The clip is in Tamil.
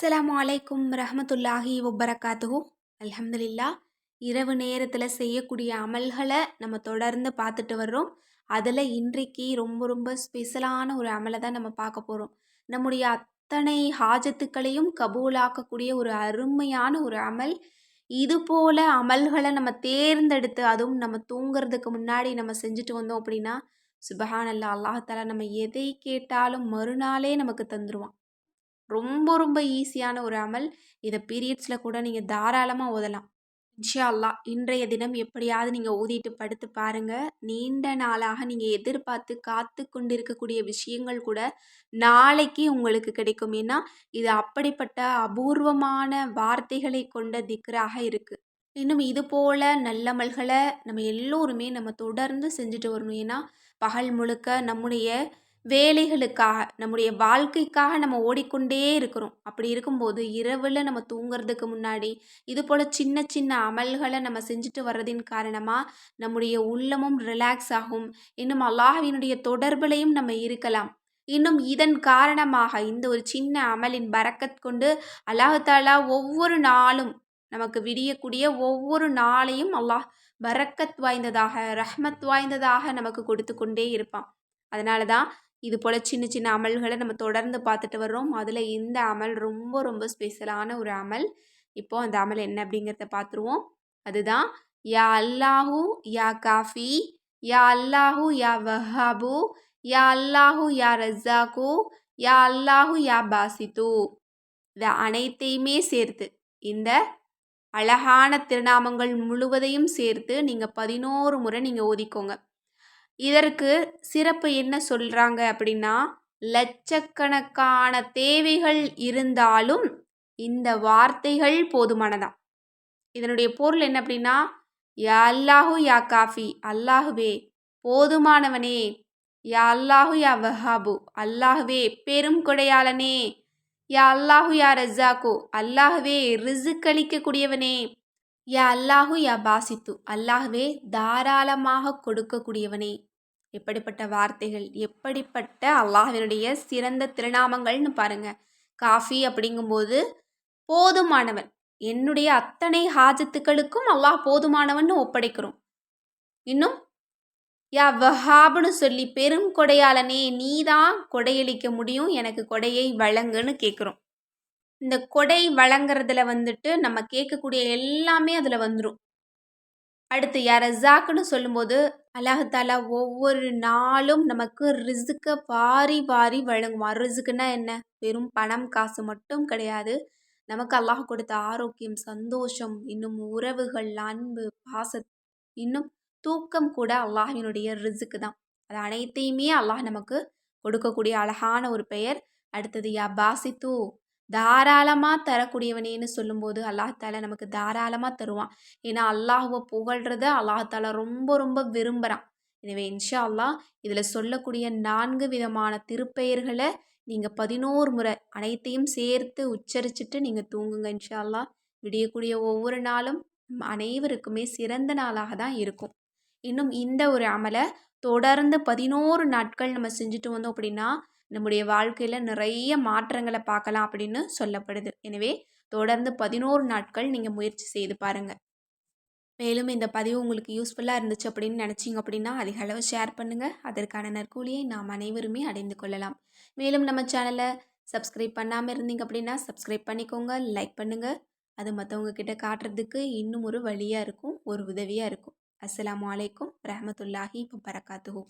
அஸ்ஸலாமு அலைக்கும் ரஹமத்துல்லாஹி வபரகாத்துஹு. அல்ஹம்துலில்லா இரவு நேரத்தில் செய்யக்கூடிய அமல்களை நம்ம தொடர்ந்து பார்த்துட்டு வர்றோம். அதில் இன்றைக்கு ரொம்ப ரொம்ப ஸ்பெஷலான ஒரு அமலை தான் நம்ம பார்க்க போகிறோம் நம்முடைய அத்தனை ஹாஜத்துக்களையும் கபூலாக்கக்கூடிய ஒரு அருமையான ஒரு அமல். இது போல அமல்களை நம்ம தேர்ந்தெடுத்து அதுவும் நம்ம தூங்குறதுக்கு முன்னாடி நம்ம செஞ்சுட்டு வந்தோம் அப்படின்னா சுபஹான் அல்லா அல்லாஹாலா நம்ம எதை கேட்டாலும் மறுநாளே நமக்கு தந்துடுவான் ரொம்ப ரொம்ப ஈஸியான ஒரு அமல். இதை பீரியட்ஸில் கூட நீங்கள் தாராளமாக ஓதலாம். இன்ஷா அல்லா இன்றைய தினம் எப்படியாவது நீங்கள் ஓதிட்டு படுத்து பாருங்கள் நீண்ட நாளாக நீங்கள் எதிர்பார்த்து காத்து கொண்டிருக்கக்கூடிய விஷயங்கள் கூட நாளைக்கு உங்களுக்கு கிடைக்கும். ஏன்னா இது அப்படிப்பட்ட அபூர்வமான வார்த்தைகளை கொண்ட திக்ராக இருக்குது இன்னும் இது போல் நல்லமல்களை நம்ம எல்லோருமே நம்ம தொடர்ந்து செஞ்சுட்டு வரணும். ஏன்னா பகல் முழுக்க நம்முடைய வேலைகளுக்காக நம்முடைய வாழ்க்கைக்காக நம்ம ஓடிக்கொண்டே இருக்கிறோம். அப்படி இருக்கும்போது இரவில் நம்ம தூங்குறதுக்கு முன்னாடி இது போல் சின்ன சின்ன அமல்களை நம்ம செஞ்சுட்டு வர்றதின் காரணமாக நம்முடைய உள்ளமும் ரிலாக்ஸ் ஆகும். இன்னும் அல்லாஹவினுடைய தொடர்புலையும் நம்ம இருக்கலாம். இன்னும் இதன் காரணமாக இந்த ஒரு சின்ன அமலின் பறக்கத் கொண்டு அல்லாஹாலா ஒவ்வொரு நாளும் நமக்கு விடியக்கூடிய ஒவ்வொரு நாளையும் அல்லாஹ் பரக்கத் வாய்ந்ததாக ரஹ்மத் வாய்ந்ததாக நமக்கு கொடுத்து கொண்டே இருப்பான். அதனால தான் இது போல் சின்ன சின்ன அமல்களை நம்ம தொடர்ந்து பார்த்துட்டு வர்றோம். அதில் இந்த அமல் ரொம்ப ரொம்ப ஸ்பெஷலான ஒரு அமல். இப்போது அந்த அமல் என்ன அப்படிங்கிறத பார்த்துருவோம். அதுதான் யா அல்லாஹூ யா காஃபி யா அல்லாஹூ யா வஹாபு யா அல்லாஹூ யா ரஜாக்கு யா அல்லாஹூ யா பாசித்து. இது அனைத்தையுமே சேர்த்து இந்த அழகான திருநாமங்கள் முழுவதையும் சேர்த்து நீங்கள் பதினோரு முறை நீங்கள் ஓதிக்கோங்க. இதற்கு சிறப்பு என்ன சொல்கிறாங்க அப்படின்னா லட்சக்கணக்கான தேவைகள் இருந்தாலும் இந்த வார்த்தைகள் போதுமானதான் இதனுடைய பொருள் என்ன அப்படின்னா யா அல்லாஹு யா காஃபி அல்லாஹுவே போதுமானவனே யா அல்லாஹு யா வஹாபு அல்லாஹுவே பெரும் கொடையாளனே யா அல்லாஹு யா ரஜாக்கு அல்லாஹுவே ரிசுக்களிக்கக்கூடியவனே யா அல்லாஹு யா பாசித்து அல்லாஹுவே தாராளமாக கொடுக்கக்கூடியவனே. எப்படிப்பட்ட வார்த்தைகள் எப்படிப்பட்ட அல்லாஹினுடைய சிறந்த திருநாமங்கள்னு பாருங்க. காஃபி அப்படிங்கும்போது போதுமானவன். என்னுடைய அத்தனை ஹாஜத்துக்களுக்கும் அல்லாஹ் போதுமானவன் ஒப்படைக்கிறோம். இன்னும் யா வஹாப்னு சொல்லி பெரும் கொடையாளனே நீ தான் கொடையளிக்க முடியும் எனக்கு கொடையை வழங்குன்னு கேட்குறோம் இந்த கொடை வழங்குறதுல வந்துட்டு நம்ம கேட்கக்கூடிய எல்லாமே அதில் வந்துடும் அடுத்து யார் ரஸாக்குன்னு சொல்லும்போது அல்லாஹாலா ஒவ்வொரு நாளும் நமக்கு ரிசுக்கை வாரி வாரி வழங்குவான். ரிசுக்குன்னா என்ன? வெறும் பணம் காசு மட்டும் கிடையாது. நமக்கு அல்லாஹ் கொடுத்த ஆரோக்கியம் சந்தோஷம் இன்னும் உறவுகள் அன்பு பாச இன்னும் தூக்கம் கூட அல்லாஹினுடைய ரிசுக்கு தான். அது அனைத்தையுமே அல்லாஹ் நமக்கு கொடுக்கக்கூடிய அழகான ஒரு பெயர். அடுத்தது யா பாசித்து தாராளமாக தரக்கூடியவனேன்னு சொல்லும்போது அல்லாஹால நமக்கு தாராளமாக தருவான். ஏன்னா அல்லாஹுவை புகழ்கிறத அல்லாஹால ரொம்ப ரொம்ப விரும்புகிறான் எனவே இன்ஷா அல்லாஹ் இதில் சொல்லக்கூடிய நான்கு விதமான திருப்பெயர்களை நீங்கள் பதினோரு முறை அனைத்தையும் சேர்த்து உச்சரிச்சுட்டு நீங்கள் தூங்குங்க இன்ஷா அல்லாஹ் விடியக்கூடிய ஒவ்வொரு நாளும் அனைவருக்குமே சிறந்த நாளாக தான் இருக்கும். இன்னும் இந்த ஒரு அமலை தொடர்ந்து பதினோரு நாட்கள் நம்ம செஞ்சுட்டு வந்தோம் அப்படின்னா நம்முடைய வாழ்க்கையில் நிறைய மாற்றங்களை பார்க்கலாம் அப்படின்னு சொல்லப்படுது. எனவே தொடர்ந்து பதினோரு நாட்கள் நீங்கள் முயற்சி செய்து பாருங்கள் மேலும் இந்த பதிவு உங்களுக்கு யூஸ்ஃபுல்லாக இருந்துச்சு அப்படின்னு நினச்சிங்க அப்படின்னா அதிக அளவு ஷேர் பண்ணுங்கள் அதற்கான நற்கூலியை நாம் அனைவருமே அடைந்து கொள்ளலாம். மேலும் நம்ம சேனலை சப்ஸ்கிரைப் பண்ணாமல் இருந்தீங்க அப்படின்னா சப்ஸ்கிரைப் பண்ணிக்கோங்க லைக் பண்ணுங்கள் அது மற்றவங்க கிட்ட காட்டுறதுக்கு இன்னும் ஒரு வழியாக இருக்கும் ஒரு உதவியாக இருக்கும். அஸ்லாம் வலைக்கம் ரஹமத்துல்லாஹி பரகாத்துஹூ